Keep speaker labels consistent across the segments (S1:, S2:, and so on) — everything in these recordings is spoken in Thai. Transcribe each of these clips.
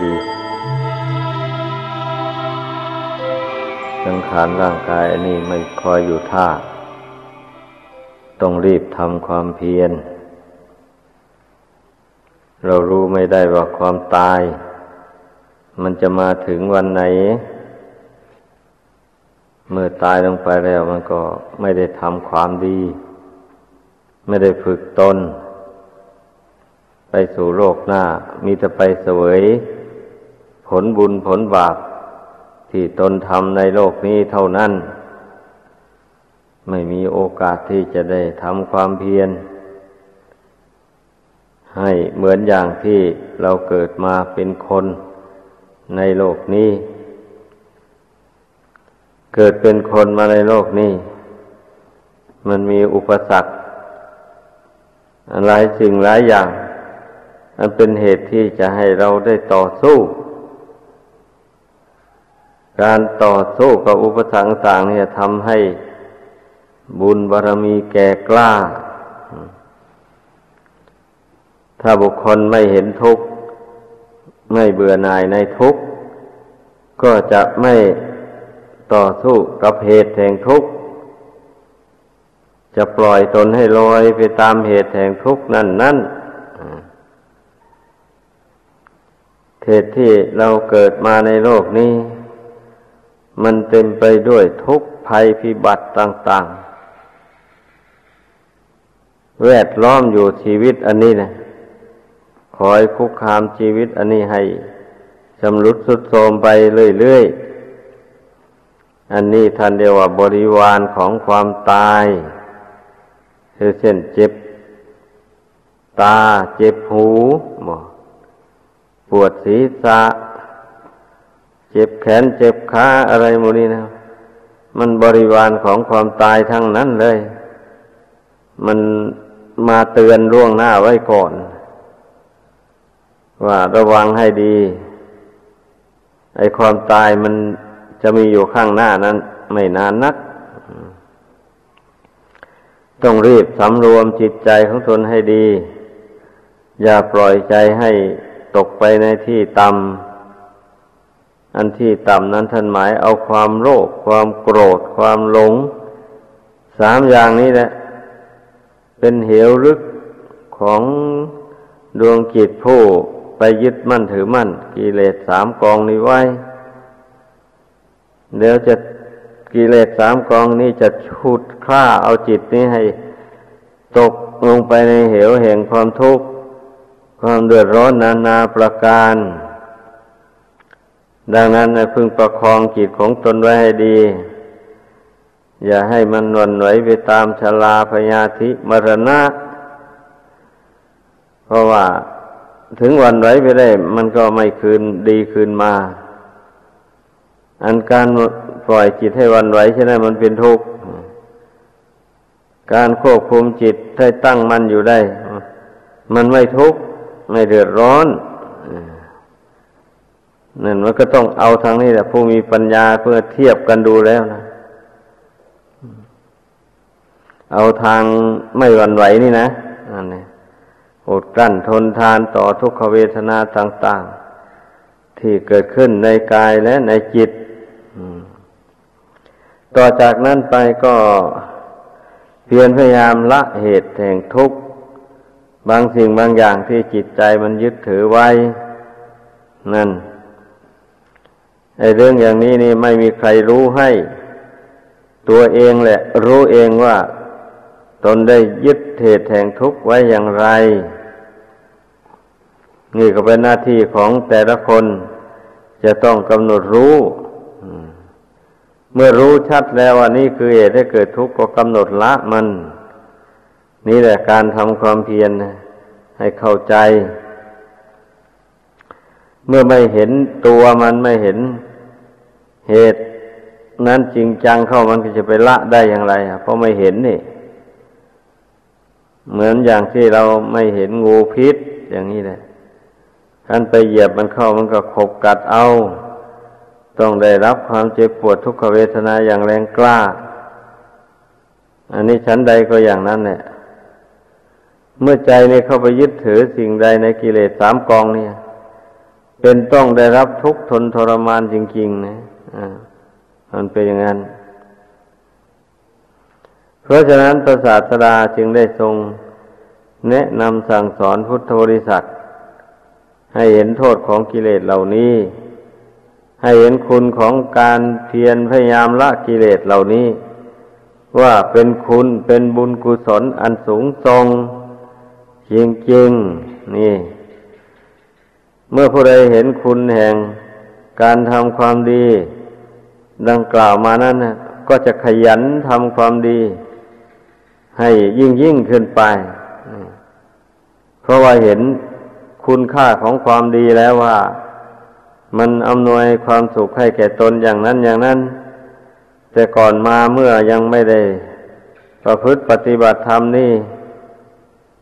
S1: ตั้งใจให้ดีสังขารร่างกายอันนี้ไม่คอยอยู่ท่า ต้องรีบทำความเพียร เรารู้ไม่ได้ว่าความตาย มันจะมาถึงวันไหน เมื่อตายลงไปแล้วมันก็ไม่ได้ทำความดี ไม่ได้ฝึกตนไปสู่โลกหน้า มีแต่ไปเสวย ผลบุญผลบาปที่ตนทำในโลกนี้เท่านั้น ไม่มีโอกาสที่จะได้ทำความเพียร ให้เหมือนอย่างที่เราเกิดมาเป็นคนในโลกนี้ เกิดเป็นคนมาในโลกนี้ มันมีอุปสรรคหลายสิ่งหลายอย่างมันเป็นเหตุที่จะให้เราได้ต่อสู้ การต่อสู้กับอุปสรรคต่างเนี่ยทำให้บุญบารมีแก่กล้า ถ้าบุคคลไม่เห็นทุกข์ ไม่เบื่อหน่ายในทุกข์ ก็จะไม่ต่อสู้กับเหตุแห่งทุกข์ จะปล่อยตนให้ลอยไปตามเหตุแห่งทุกข์นั่นนั่นเหตุที่เราเกิดมาในโลกนี้ มันเต็มไปด้วยทุกภัยพิบัติต่าง ๆ แวดล้อมอยู่ชีวิตอันนี้นะคอยคุกคามชีวิตอันนี้ให้ชำรุดสุดโทรมไปเรื่อยๆ อันนี้ท่านเรียกว่าบริวารของความตายคือเช่นเจ็บ ตาเจ็บหูบอปวดศีรษะ เจ็บแขนเจ็บขาอะไรโมนี้นะ มันบริวารของความตายทั้งนั้นเลย มันมาเตือนล่วงหน้าไว้ก่อน ว่าระวังให้ดี ไอ้ความตายมันจะมีอยู่ข้างหน้านั้น ไม่นานนัก ต้องรีบสำรวมจิตใจของตนให้ดี อย่าปล่อยใจให้ตกไปในที่ต่ำ อันที่ต่ำนั้นท่านหมายเอาความโลภความโกรธ ความหลง สามอย่างนี้แหละ เป็นเหวลึกของดวงจิตผู้ไปยึดมั่นถือมั่น กิเลสสามกองนี้ไว้ เดี๋ยวจะกิเลสสามกองนี้จะชุดคล้าเอาจิตนี้ให้ตกลงไปในเหวแห่งความทุกข์ ความเดือดร้อนนานาประการ ดังนั้นพึงประคองจิตของตนไว้ให้ดี อย่าให้มันวันไหวไปตามชลาพยาธิมรณะ เพราะว่าถึงวันไหวไปได้ มันก็ไม่คืนดีคืนมา อันการปล่อยจิตให้วันไหวใช่ไหมมันเป็นทุกข์การควบคุมจิตให้ตั้งมันอยู่ได้ มันไม่ทุกข์ไม่เดือดร้อน นั่นมันก็ต้องเอาทางนี้แหละผู้มีปัญญาเพื่อเทียบกันดูแล้วนะ เอาทางไม่หวั่นไหวนี่นะนั่นเองอดกลั้นทนทานต่อทุกขเวทนาต่าง ๆ ที่เกิดขึ้นในกายและในจิต ต่อจากนั้นไปก็เพียรพยายามละเหตุแห่งทุกข์ บางสิ่งบางอย่างที่จิตใจมันยึดถือไว้ นั่น ไอ้เรื่องอย่างนี้นี่ไม่มีใครรู้ให้ ตัวเองแหละ รู้เองว่า ตนได้ยึดเหตุแห่งทุกข์ไว้อย่างไร นี่ก็เป็นหน้าที่ของแต่ละคน จะต้องกำหนดรู้ เมื่อรู้ชัดแล้วว่านี่คือเหตุให้เกิดทุกข์ก็กำหนดละมัน นี่แหละการทำความเพียรให้เข้าใจ เมื่อไม่เห็นตัวมันไม่เห็นเหตุนั้นจริงจังเข้ามันก็จะไปละได้อย่างไรเพราะไม่เห็นนี่ เหมือนอย่างที่เราไม่เห็นงูพิษอย่างนี้แหละท่านไปเหยียบมันเข้ามันก็ขบกัดเอา ต้องได้รับความเจ็บปวดทุกขเวทนาอย่างแรงกล้า อันนี้ชั้นใดก็อย่างนั้นเนี่ยเมื่อใจเนี่ยเข้าไปยึดถือสิ่งใดในกิเลสสามกองเนี่ย เป็นต้องได้รับทุกข์ทนทรมานจริงๆนะอ่ามันเป็นอย่างนั้น เพราะฉะนั้นพระศาสดาจึงได้ทรงแนะนำสั่งสอนพุทธบริษัท ให้เห็นโทษของกิเลสเหล่านี้ ให้เห็นคุณของการเพียรพยายามละกิเลสเหล่านี้ ว่าเป็นคุณเป็นบุญกุศลอันสูงทรงจริงๆนี่ เมื่อผู้ใดเห็นคุณแห่งการทำความดี ดังกล่าวมานั้นก็จะขยันทำความดี ให้ยิ่งยิ่งขึ้นไป เพราะว่าเห็นคุณค่าของความดีแล้วว่า มันอำนวยความสุขให้แก่ตนอย่างนั้นอย่างนั้น แต่ก่อนมาเมื่อยังไม่ได้ ประพฤติปฏิบัติธรรมนี่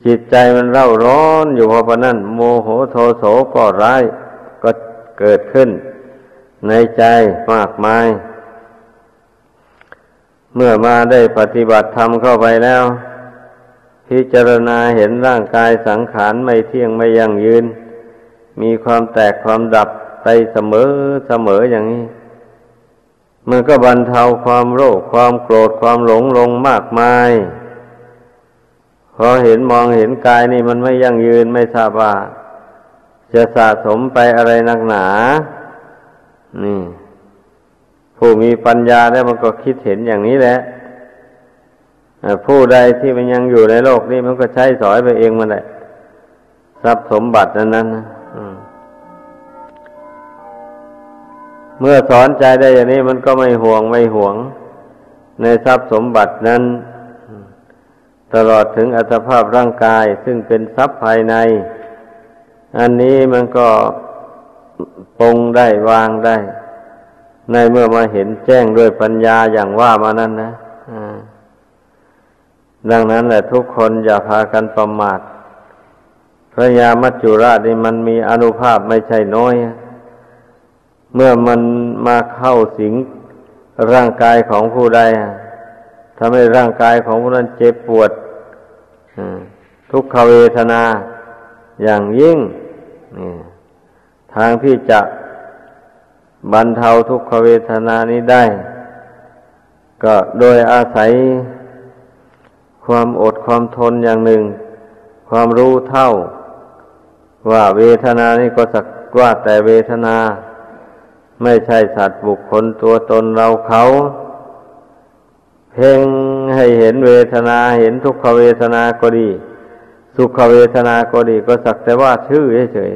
S1: จิตใจมันเร่าร้อนอยู่พราะนั้นโมโหโทโสก็ร้ายก็เกิดขึ้น ในใจมากมาย เมื่อมาได้ปฏิบัติธรรมเข้าไปแล้ว พิจารณาเห็นร่างกายสังขารไม่เที่ยงไม่ยั่งยืน มีความแตกความดับไปเสมอเสมออย่างนี้มันก็บรรเทาความโรคความโกรธความหลงลงมากมาย พอเห็นมองเห็นกายนี่มันไม่ยั่งยืนไม่ทราบว่า จะสะสมไปอะไรนักหนา นี่ ผู้มีปัญญาแล้วมันก็คิดเห็นอย่างนี้แหละผู้ใดที่มันยังอยู่ในโลกนี้มันก็ใช้สอยไปเองมันแหละทรัพย์สมบัตินั้นนั้นนะเมื่อสอนใจได้อย่างนี้มันก็ไม่ห่วงไม่ห่วง ในทรัพย์สมบัตินั้น ตลอดถึงอัตภาพร่างกายซึ่งเป็นทรัพย์ภายใน อันนี้มันก็ปรงได้วางได้ ในเมื่อมาเห็นแจ้งด้วยปัญญาอย่างว่ามานั้นนะดังนั้นแหละทุกคนอย่าพากันประมาทพระยามัจจุราชนี่มันมีอนุภาพไม่ใช่น้อย เมื่อมันมาเข้าสิงร่างกายของผู้ใด ทำให้ร่างกายของผู้นั้นเจ็บปวดทุกขเวทนาอย่างยิ่งทางที่จะบรรเทาทุกขเวทนานี้ได้ ก็โดยอาศัยความอดความทนอย่างหนึ่ง ความรู้เท่า ว่าเวทนานี้ก็สักว่าแต่เวทนา ไม่ใช่สัตว์บุคคลตัวตนเราเขา เพ่งให้เห็นเวทนาเห็นทุกขเวทนาก็ดี สุขเวทนาก็ดี ก็สักแต่ว่าชื่อเฉย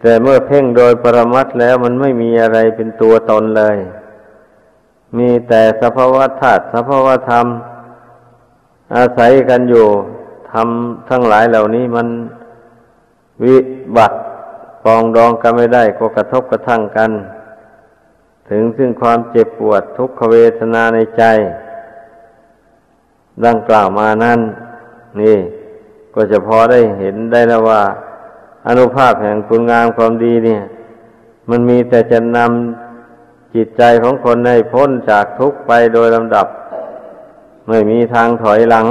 S1: แต่เมื่อเพ่งโดยปรมัตแล้วมันไม่มีอะไรเป็นตัวตนเลย มีแต่สภาวะธาตุสภาวะธรรม อาศัยกันอยู่ทำทั้งหลายเหล่านี้มันวิบัติปองดองกันไม่ได้ก็กระทบกระทั่งกัน ถึงซึ่งความเจ็บปวดทุกขเวทนาในใจ ดังกล่าวมานั้น นี่ ก็จะพอได้เห็นได้แล้วว่า อนุภาพแห่งคุณงามความดีเนี่ย มันมีแต่จะนำจิตใจของคนให้พ้นจากทุกข์ไปโดยลำดับ ไม่มีทางถอยหลัง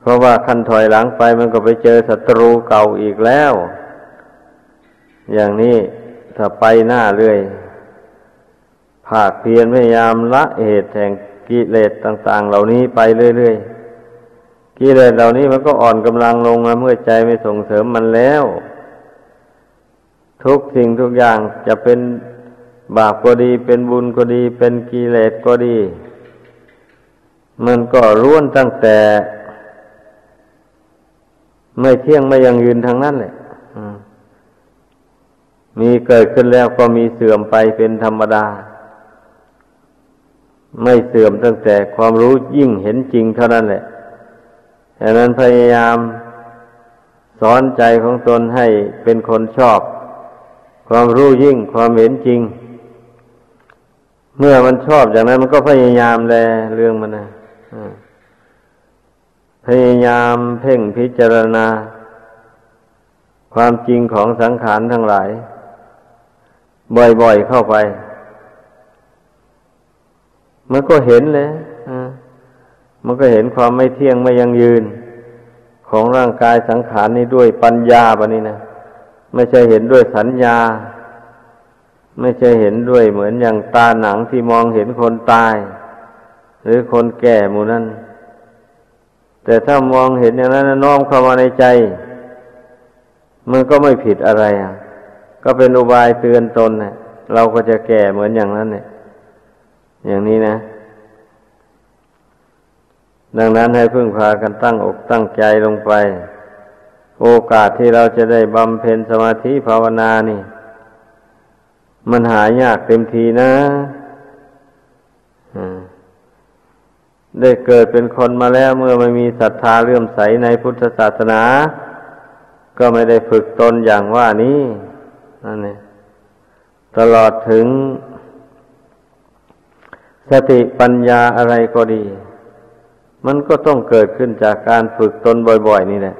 S1: เพราะว่าคันถอยหลังไปมันก็ไปเจอศัตรูเก่าอีกแล้ว อย่างนี้ ถ้าไปหน้าเรื่อย ภาคเพียรพยายามละเหตุแห่งกิเลสต่าง ๆ เหล่านี้ไปเรื่อยๆ กิเลสเหล่านี้มันก็อ่อนกำลังลงมาเมื่อใจไม่ส่งเสริมมันแล้ว ทุกสิ่งทุกอย่างจะเป็นบาปก็ดี เป็นบุญก็ดี เป็นกิเลสก็ดี มันก็ร่วนตั้งแต่ ไม่เที่ยงไม่ยังยืนทางนั้นแหละ มีเกิดขึ้นแล้วก็มีเสื่อมไปเป็นธรรมดา ไม่เสื่อมตั้งแต่ความรู้ยิ่งเห็นจริงเท่านั้นแหละดังนั้นพยายามสอนใจของตนให้เป็นคนชอบ ความรู้ยิ่งความเห็นจริง เมื่อมันชอบอย่างนั้นมันก็พยายามแลเรื่องมันนะพยายามเพ่งพิจารณา ความจริงของสังขารทั้งหลาย บ่อยๆเข้าไป มันก็เห็นเลยมันก็เห็นความไม่เที่ยงไม่ยังยืน ของร่างกายสังขารนี้ด้วยปัญญาบะนี้นะไม่ใช่เห็นด้วยสัญญา ไม่ใช่เห็นด้วยเหมือนอย่างตาหนังที่มองเห็นคนตาย หรือคนแก่หมู่นั้นแต่ถ้ามองเห็นอย่างนั้นน้อมเข้ามาในใจ มันก็ไม่ผิดอะไรอะ ก็เป็นอุบายเตือนตนเนี่ยเราก็จะแก่เหมือนอย่างนั้นเนี่ย อย่างนี้นะ ดังนั้นให้พึ่งพากันตั้งอกตั้งใจลงไป โอกาสที่เราจะได้บำเพ็ญสมาธิภาวนานี่ มันหายากเต็มทีนะได้เกิดเป็นคนมาแล้วเมื่อไม่มีศรัทธาเลื่อมใสในพุทธศาสนา ก็ไม่ได้ฝึกตนอย่างว่านี้ นั่นเองตลอดถึง สติปัญญาอะไรก็ดี มันก็ต้องเกิดขึ้นจากการฝึกตนบ่อย ๆ นี่แหละ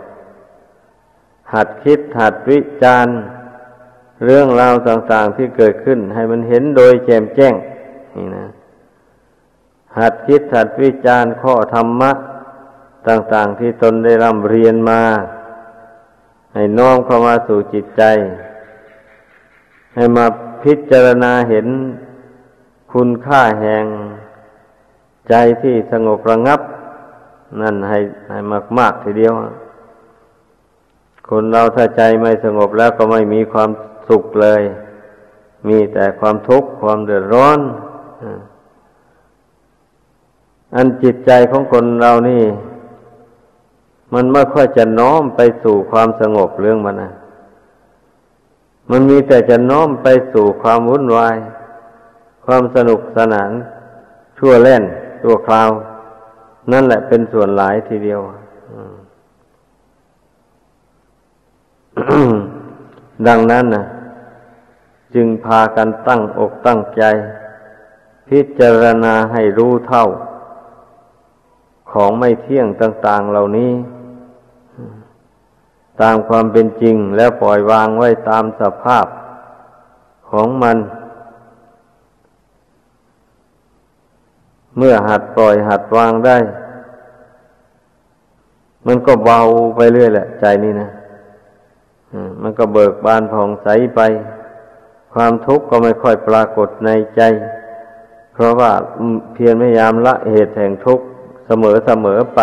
S1: หัดคิดหัดวิจารณ์เรื่องราวต่าง ๆ ที่เกิดขึ้น ให้มันเห็นโดยแจ่มแจ้ง นี่นะ หัดคิดหัดวิจารณ์ข้อธรรมะ ต่าง ๆ ที่ตนได้ร่ำเรียนมา ให้น้อมเข้ามาสู่จิตใจ ให้มาพิจารณาเห็นคุณค่าแห่งใจที่สงบระงับ นั่นให้ให้มากมากทีเดียว คนเราถ้าใจไม่สงบแล้วก็ไม่มีความสุขเลย มีแต่ความทุกข์ความเดือดร้อน อันจิตใจของคนเรานี่ มันไม่ค่อยจะน้อมไปสู่ความสงบเรื่องมันนะ มันมีแต่จะน้อมไปสู่ความวุ่นวาย ความสนุกสนาน ชั่วเล่น ชั่วคราว นั่นแหละเป็นส่วนหลายทีเดียวดังนั้นนะจึงพากันตั้งอกตั้งใจ พิจารณาให้รู้เท่า ของไม่เที่ยงต่าง ๆ เหล่านี้ ตามความเป็นจริงแล้วปล่อยวางไว้ตามสภาพของมัน เมื่อหัดปล่อยหัดวางได้ มันก็เบาไปเรื่อยแหละ ใจนี่นะมันก็เบิกบานผ่องใสไป ความทุกข์ก็ไม่ค่อยปรากฏในใจ เพราะว่าเพียรพยายามละเหตุแห่งทุกข์เสมอเสมอไป